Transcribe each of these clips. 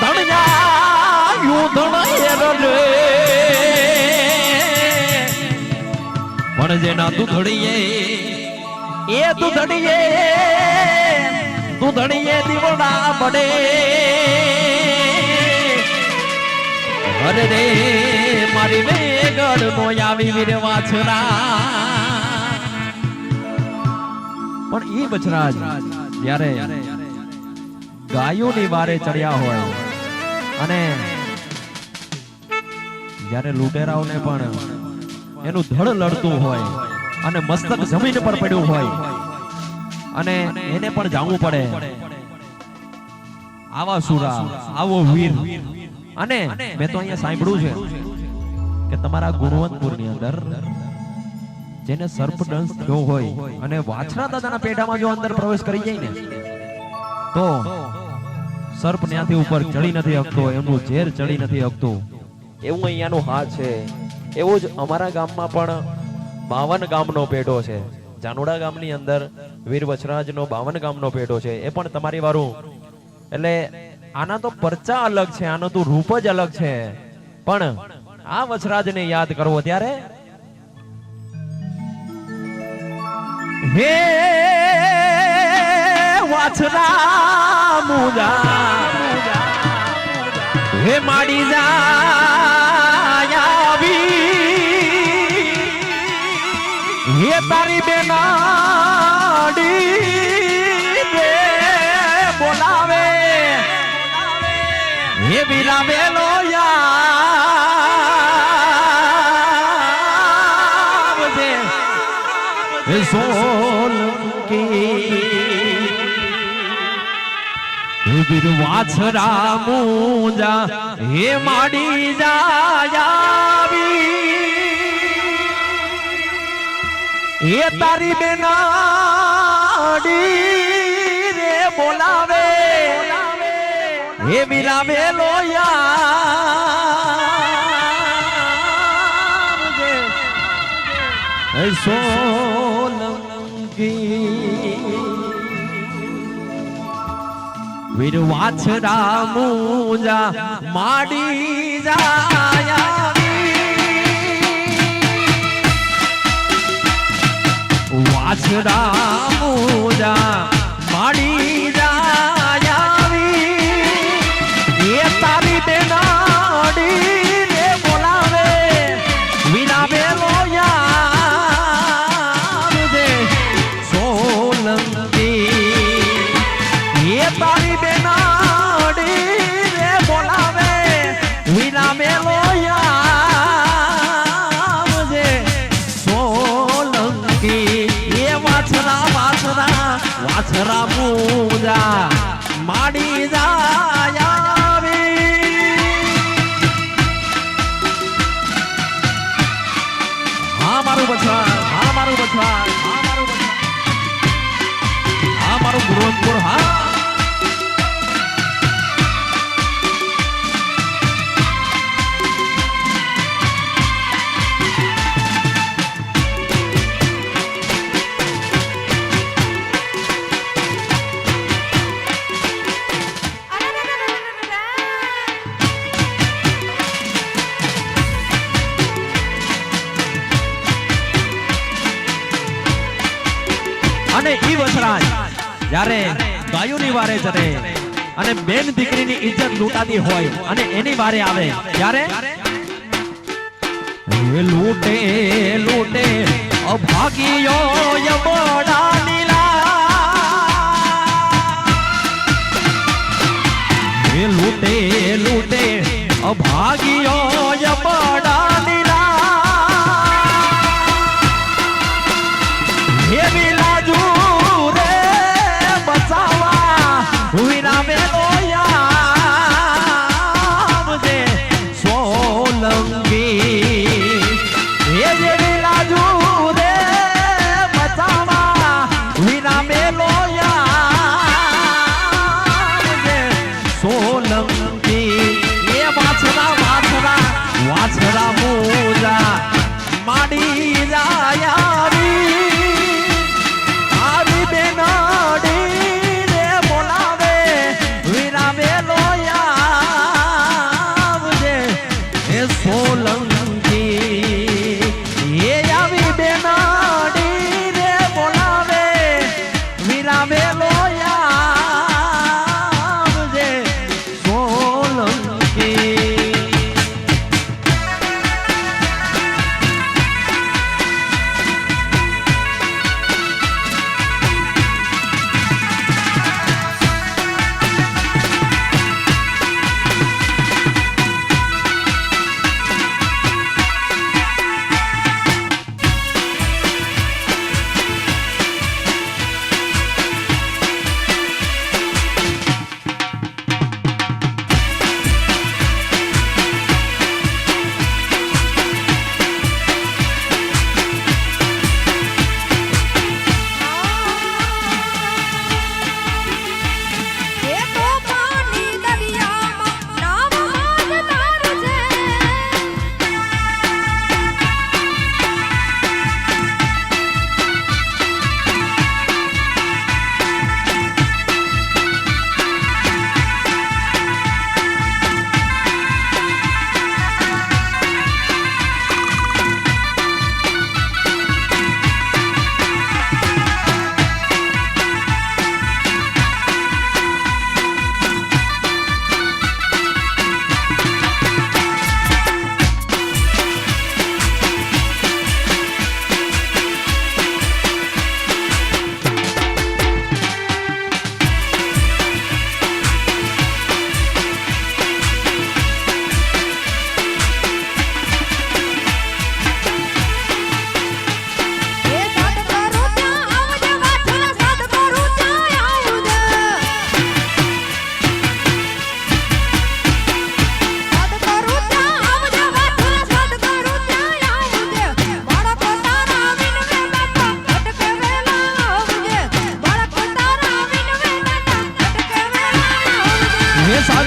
ધણિયા યુધણ રે પણ એ દૂધડીએ દૂધડીએ દીવડા પડે અરે રે, મારી વેગડ નો આવી વીર વાછરા. પણ એ બચરાજ ગાયોની વારે ચડ્યા હોય અને જ્યારે લૂંટેરાઓને પણ એનું ધડ લડતું હોય અને મસ્તક જમીન પર પડ્યું હોય અને એને પણ જાવું પડે. આવા સુરા, આવો વીર. અને મેં તો અહીંયા સાંભળ્યું છે કે તમારા ગુણવંતપુરની અંદર જેને સર્પદંશ થયો હોય અને વાછરા દાદાના પેટામાં જો અંદર પ્રવેશ કરી જાય ને, તો સર્પ ત્યાંથી ઉપર ચડી નથી હકતો, એમનું ઝેર ચડી નથી હકતું. એવું અહીંયાનું હા છે. એવું જ અમારા ગામમાં પણ બાવન ગામનો પેટો છે. જાનુડા ગામની અંદર વીર વચરાજનો બાવન ગામનો પેટો છે. એ પણ તમારી વારું. એટલે આના તો પરચા અલગ છે, આનો તો રૂપ જ અલગ છે. પણ આ વચરાજને યાદ કરવો ત્યારે? હે વાછરા મુજા હે માડી જાવી હે તારી બેનાડી રે બોલાવે. હે બિલાવે લો યાવજે હે વીર વાછરા મુંજા હે માડી જાયાવી. એ તારી બેનાડી રે બોલાવે. હે બિલાવે લોયા હે વીર વાછરા મુંજા માડી જાયા વાછરા મુંજા વાછરા પૂજા માડી જાયાવી વારે ચડે અને બેન દીકરીની ઇજ્જત લૂંટાતી હોય અને એની વારે આવે. ત્યારે લૂટે લૂટે અભાગીયો લૂટે લૂટે અભાગીયો યબડા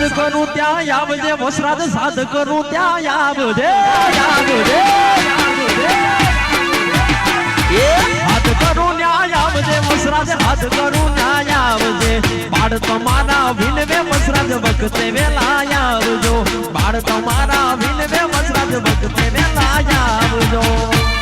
એ સાધ કરું ત્યાં આવજે, વસરાજ સાધ કરું ત્યાં આવજે આવજે હાથ કરું ન્યાય આવજે, વસરાજ હાથ કરું ન્યાય આવજે. બાળ તમારા વિનવે, વસરાજ વખતે વેલા આવજો. બાળ તમારા વિનવે, વસરાજ વખતે વેલા આવજો.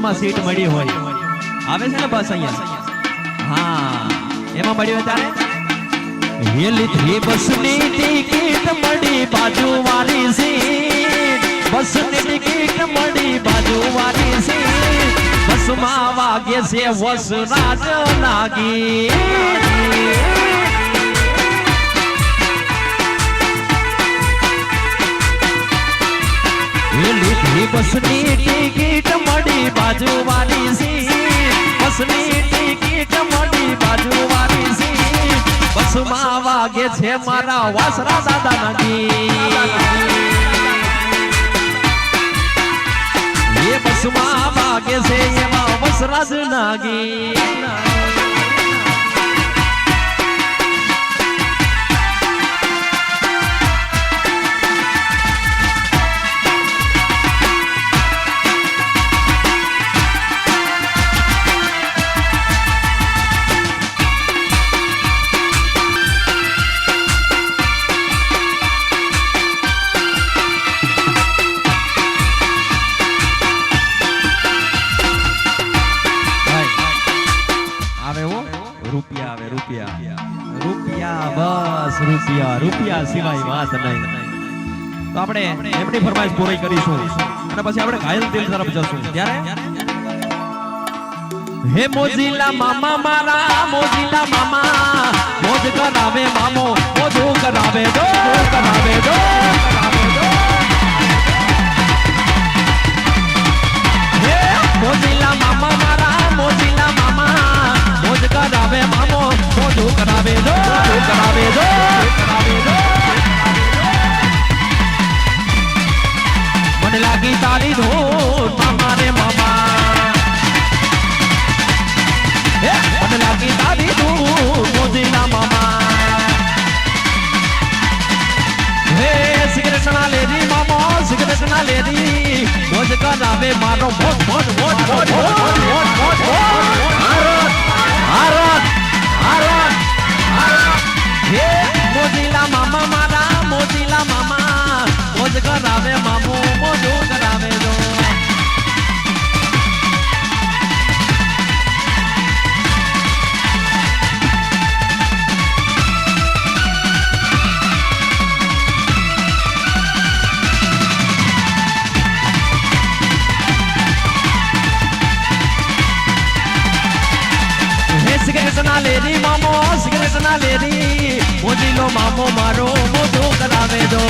બસમાં સીટ મળી હોય. આવે છે ને બસ અહીંયા? હા. એમાં મળી હોય તારે લીધી બસની ટિકિટ મળી બાજુવાળી સીટ બસની ટિકિટ મળી બાજુવાળી સીટ બસમાં વાગે છે વસરાજ લાગી. લીધી બસની ટિકિટ મળી બાજુવાળી સી બસની ટિકિટ મળી બાજુવાળી સી બસમાં વાગે છે મારા વાસરા દાદાના ગીત. એ બસમાં વાગે છે એમાં વસરાજ ના તો આપણે એમની ફરમાઈશ પૂરી કરીશું. અને પછી આપણે ઘાયલ દિલ તરફ જશું. ત્યારે હે મોજીલા મામા મારા, મોજીલા મામા, મોજ કરાવે મામો, મોજો કરાવે દો કરાવે દો મોજીલા મામા મારા, મોજીલા મામા, મોજ કરાવે મામો, મોજો કરાવે દો કરાવે ના મામો, સિગરેટ ના લેરી મોજીલો મામો, મારો મોજો કરાવે દો.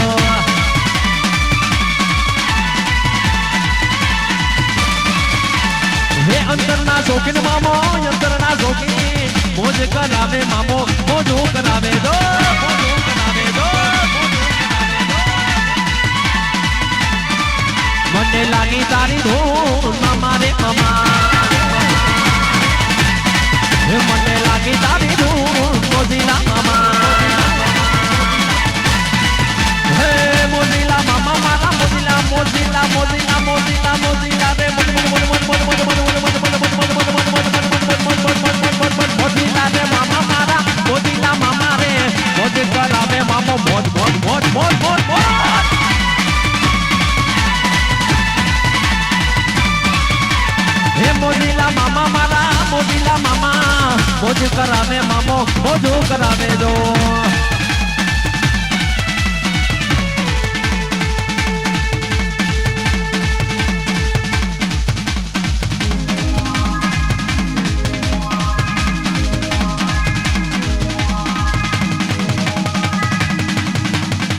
હે અંતરના શોખીન મામો અંતરના શોખીન. મોજ કરાવે મામો, મોજો કરાવે દો, મોજો. મને લાગી તારી ધૂન મારે રે મામા. હે મને લાગી તારી ધૂળ મોજીલા મામા હે મોજીલા મામા મારા મોજીલા મોજીલા મોજીલા મોજીલા મોજીલા રે મોજીલા રે મામા મારા મોજીલા મામા રે મોજી કરાવે મામો મોજ મોજ કરાવે મામો મોજો કરાવે જો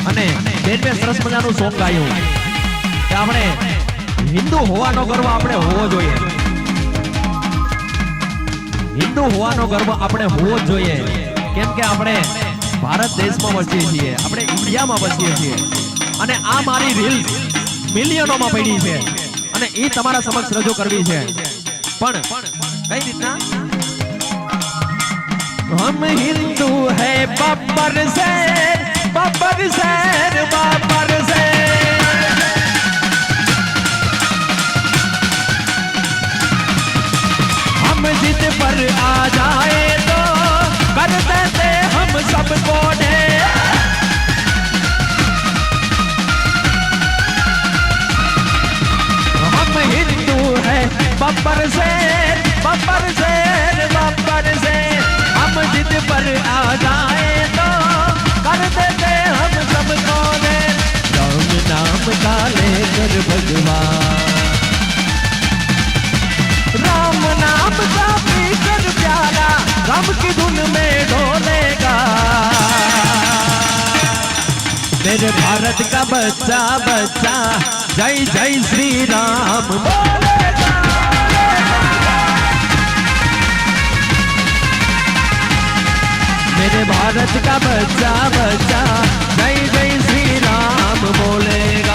અને બેન સરસ મજાનું સોંગ ગાયું. આપણે હિન્દુ હોવાનો ગર્વ આપણે હોવો જોઈએ. હિન્દુ હોવાનો ગર્વ આપણે હોવો જ જોઈએ. કેમ કે આપણે ભારત દેશમાં વસીએ છીએ, આપણે ઇન્ડિયામાં વસીએ છીએ. અને આ મારી રીલ મિલિયનોમાં પડી છે. અને એ તમારા સમક્ષ રજૂ કરવી છે. પણ કઈ રીતના? હમ હિન્દુ હૈ બબર શહેર બબર શહેર બબર શહેર जिद पर आ जाए तो कर देते हम सबको ढेर हम हिंदू है बब्बर से बब्बर से बब्बर से हम जिद पर धुन में ढोलेगा। मेरे भारत का बच्चा बच्चा, जय जय श्री राम मेरे भारत का बच्चा बच्चा, जय जय श्री राम बोलेगा।